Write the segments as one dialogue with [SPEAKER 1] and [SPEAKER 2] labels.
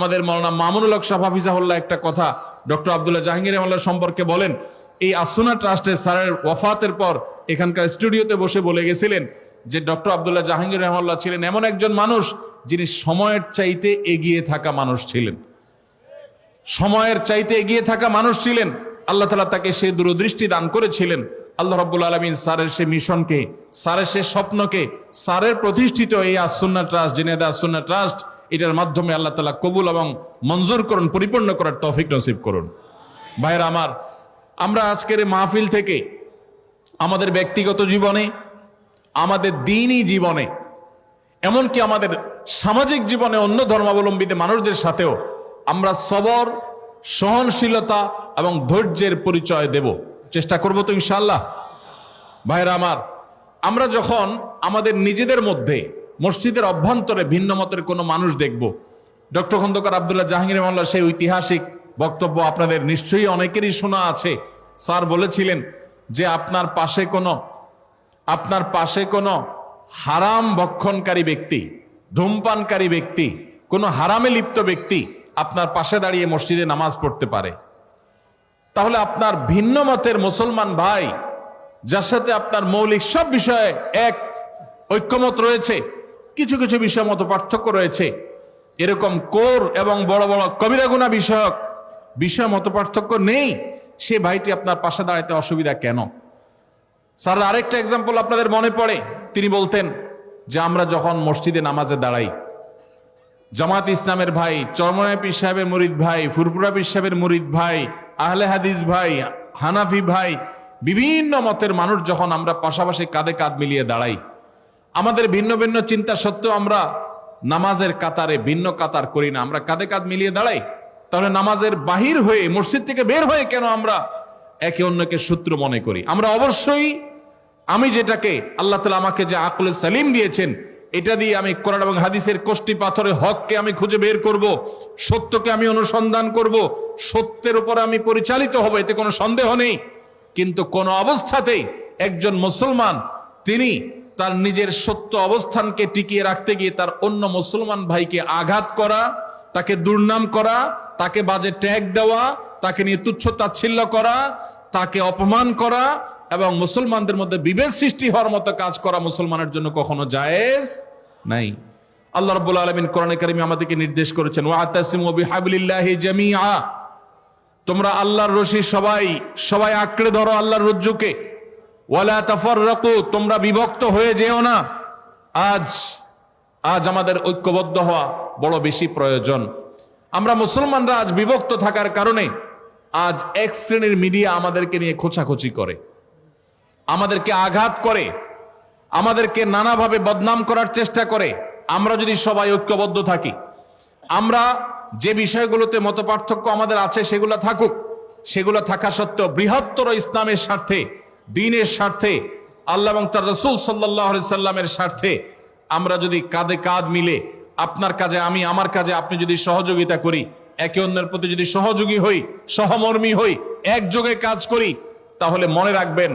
[SPEAKER 1] আমাদের মৌলানা মামুনুল হক সাফা হাফিজাহুল্লাহ একটা কথা ডক্টর আব্দুল্লাহ জাহাঙ্গীর রহমাল্লাহ সম্পর্কে বলেন, এই আসুনা ট্রাস্টের স্যারের ওয়াফাতের পর এখানকার স্টুডিওতে বসে বলে গেছিলেন যে ডক্টর আব্দুল্লাহ জাহাঙ্গীর রহমাল্লাহ ছিলেন এমন একজন মানুষ যিনি সময়ের চাইতে এগিয়ে থাকা মানুষ ছিলেন। সময়ের চাইতে এগিয়ে থাকা মানুষ ছিলেন। আল্লাহ তালা তাকে সে দূরদৃষ্টি দান করেছিলেন। আল্লাহ রব্বুল আলমিন স্যারের সে মিশনকে, স্যারের সে স্বপ্নকে, স্যারের প্রতিষ্ঠিত এই আসুন্না ট্রাস্ট জেনেদা আসুন্না ট্রাস্ট এটার মাধ্যমে আল্লাহ তালা কবুল এবং মঞ্জুর করুন, পরিপূর্ণ করার তৌফিক নসিব করুন। ভাইয়ের আমার, আমরা আজকের মাহফিল থেকে আমাদের ব্যক্তিগত জীবনে, আমাদের দিনই জীবনে, এমনকি আমাদের সামাজিক জীবনে অন্য ধর্মাবলম্বীদের মানুষদের সাথেও আমরা সবর, সহনশীলতা এবং ধৈর্যের পরিচয় দেব। চেষ্টা করব তো ইনশাল্লাহ ভাইরা আমার, আমরা যখন আমাদের নিজেদের মধ্যে মসজিদের অভ্যন্তরে ভিন্ন মতের কোনো মানুষ দেখব। ডক্টর খন্দকার আবদুল্লাহ জাহাঙ্গীর মাল্লা সেই ঐতিহাসিক বক্তব্য আপনাদের নিশ্চয়ই অনেকেরই শোনা আছে। স্যার বলেছিলেন যে আপনার পাশে কোনো, আপনার পাশে কোনো হারাম ভক্ষণকারী ব্যক্তি, ধূমপানকারী ব্যক্তি, কোনো হারামে লিপ্ত ব্যক্তি আপনার পাশে দাঁড়িয়ে মসজিদে নামাজ পড়তে পারে। তাহলে আপনার ভিন্ন মতের মুসলমান ভাই, যার সাথে আপনার মৌলিক সব বিষয়ে এক ঐক্যমত রয়েছে কিছু কিছু বিষয় মতো পার্থক্য রয়েছে। এরকম কোর এবং বড় বড় কবিরা কবিরাগুনা বিষয়ক বিষয় মতো পার্থক্য নেই। সে ভাইটি আপনার পাশে দাঁড়াইতে অসুবিধা কেন? স্যার, আরেকটা এক্সাম্পল আপনাদের মনে পড়ে। তিনি বলতেন যে, আমরা যখন মসজিদে নামাজে দাঁড়াই, জামাত ইসলামের ভাই চরমনায় পীর সাহেবের মুরিদ ভাই ফুরপুরা পীর সাহেবের মুরিদ ভাই, আহলে হাদিস ভাই, হানাফি ভাই, বিভিন্ন মতের মানুষ যখন আমরা পাশাপাশি কাঁধে কাঁধ মিলিয়ে দাঁড়াই আমাদের ভিন্ন ভিন্ন চিন্তা সত্ত্বেও আমরা নামাজের কাতারে ভিন্ন কাতার করি না। আমরা কাঁধে কাঁধ মিলিয়ে দাঁড়াই। তাহলে নামাজের বাহির হয়ে, মসজিদ থেকে বের হয়ে কেন আমরা একে অন্যকে শত্রু মনে করি? আমরা অবশ্যই আমি যেটাকে আল্লাহ তালা আমাকে যে আকলে সালিম দিয়েছেন, এটা দিয়ে আমি কোরআন এবং হাদিসের কোষ্টি পাথরে হককে আমি খুঁজে বের করব, সত্যকে আমি অনুসন্ধান করব, সত্যের উপর আমি পরিচালিত হব, এতে কোনো সন্দেহ নেই। কিন্তু কোন অবস্থাতেই একজন মুসলমান, তিনি তার নিজের সত্য অবস্থানকে টিকিয়ে রাখতে গিয়ে তার অন্য মুসলমান ভাইকে আঘাত করা, তাকে দুর্নাম করা, তাকে বাজে ট্যাগ দেওয়া, তাকে নিয়ে তুচ্ছ তাচ্ছিল্য করা, তাকে অপমান করা এবং মুসলমানদের মধ্যে বিভেদ সৃষ্টি হওয়ার মতো কাজ করা মুসলমানের জন্য কখনো জায়েজ নাই। আল্লাহ রাব্বুল আলামিন কোরআনে কারিমে আমাদেরকে নির্দেশ করেছেন, ওয়াতাসিমু বিহাবলিল্লাহি জামিআ তোমরা আল্লাহর রশি সবাই সবাই আঁকড়ে ধরো আল্লাহর রজ্জুকে। ওয়ালা তাফাররাকু, তোমরা বিভক্ত হয়ে যেও না। আজ আজ আমাদের ঐক্যবদ্ধ হওয়া বড় বেশি প্রয়োজন। আমরা মুসলমানরা আজ বিভক্ত থাকার কারণে আজ এক শ্রেণির মিডিয়া আমাদেরকে নিয়ে খোঁচাখুচি করে। আমাদেরকে আঘাত করে। আমাদেরকে নানাভাবে বদনাম করার চেষ্টা করে। আমরা যদি সবাই ঐক্যবদ্ধ থাকি, আমরা যে বিষয়গুলোতে মতপার্থক্য আমাদের আছে সেগুলো থাকুক, সেগুলো থাকা সত্ত্বেও বৃহত্তর ইসলামের স্বার্থে দিনের স্বার্থে, আল্লাহ এবং তার রসুল সাল্লাহ সাল্লামের স্বার্থে আমরা যদি কাঁধে কাঁধ মিলে আপনার কাজে, আমি আমার কাজে আপনি যদি সহযোগিতা করি, একে অন্যের প্রতি যদি সহযোগী হই, সহমর্মী হই, একযোগে কাজ করি, তাহলে মনে রাখবেন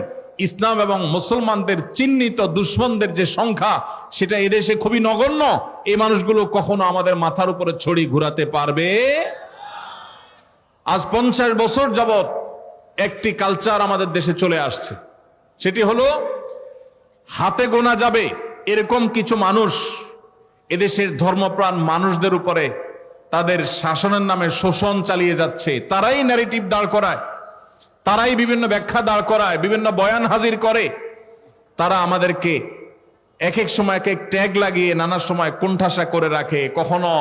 [SPEAKER 1] ইসলাম এবং মুসলমানদের চিহ্নিত দুশ্মনদের যে সংখ্যা, সেটা এদেশে খুবই নগণ্য। এই মানুষগুলো কখনো আমাদের মাথার উপরে ছড়ি ঘুরাতে পারবে? আজ পঞ্চাশ বছর যাবৎ একটি কালচার আমাদের দেশে চলে আসছে। সেটি হলো, হাতে গোনা যাবে এরকম কিছু মানুষ এদেশের ধর্মপ্রাণ মানুষদের উপরে তাদের শাসনের নামে শোষণ চালিয়ে যাচ্ছে। তারাই ন্যারেটিভ দাঁড় করায়, তারাই বিভিন্ন ব্যাখ্যা দাঁড় করায়, বিভিন্ন বয়ান হাজির করে। তারা আমাদেরকে এক এক সময় এক এক ট্যাগ লাগিয়ে নানা সময় কোণঠাসা করে রাখে। কখনো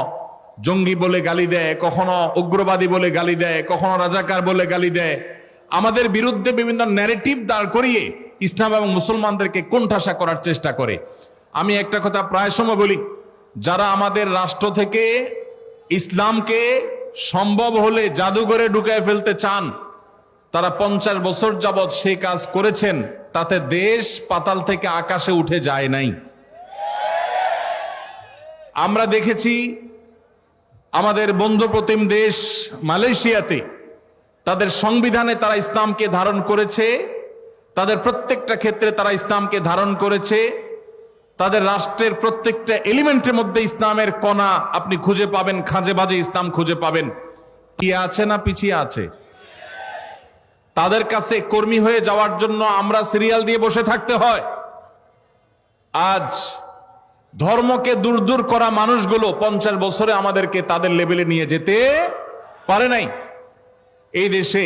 [SPEAKER 1] জঙ্গি বলে গালি দেয়, কখনো উগ্রবাদী বলে গালি দেয়, কখনো রাজাকার বলে গালি দেয়। আমাদের বিরুদ্ধে বিভিন্ন ন্যারেটিভ দাঁড় করিয়ে ইসলাম এবং মুসলমানদেরকে কোণঠাসা করার চেষ্টা করে। আমি একটা কথা প্রায় সময় বলি, যারা আমাদের রাষ্ট্র থেকে ইসলামকে সম্ভব হলে জাদুঘরে ঢুকায় ফেলতে চান, তারা পঞ্চাশ বছর যাবৎ সেই কাজ করেছেন, তাতে দেশ পাতাল থেকে আকাশে উঠে যায় নাই। আমরা দেখেছি আমাদের বন্ধু প্রতিম দেশ মালয়েশিয়াতে তাদের সংবিধানে তারা ইসলামকে ধারণ করেছে, তাদের প্রত্যেকটা ক্ষেত্রে তারা ইসলামকে ধারণ করেছে, তাদের রাষ্ট্রের প্রত্যেকটা এলিমেন্টের মধ্যে ইসলামের কণা আপনি খুঁজে পাবেন, খাঁজে বাজে ইসলাম খুঁজে পাবেন। কি আছে না পিছিয়ে আছে? তাদের কাছে কর্মী হয়ে যাওয়ার জন্য আমরা সিরিয়াল দিয়ে বসে থাকতে হয়। আজ ধর্মকে দূর দূর করা মানুষগুলো পঞ্চাশ বছরে আমাদেরকে তাদের লেভেলে নিয়ে যেতে পারে নাই। এই দেশে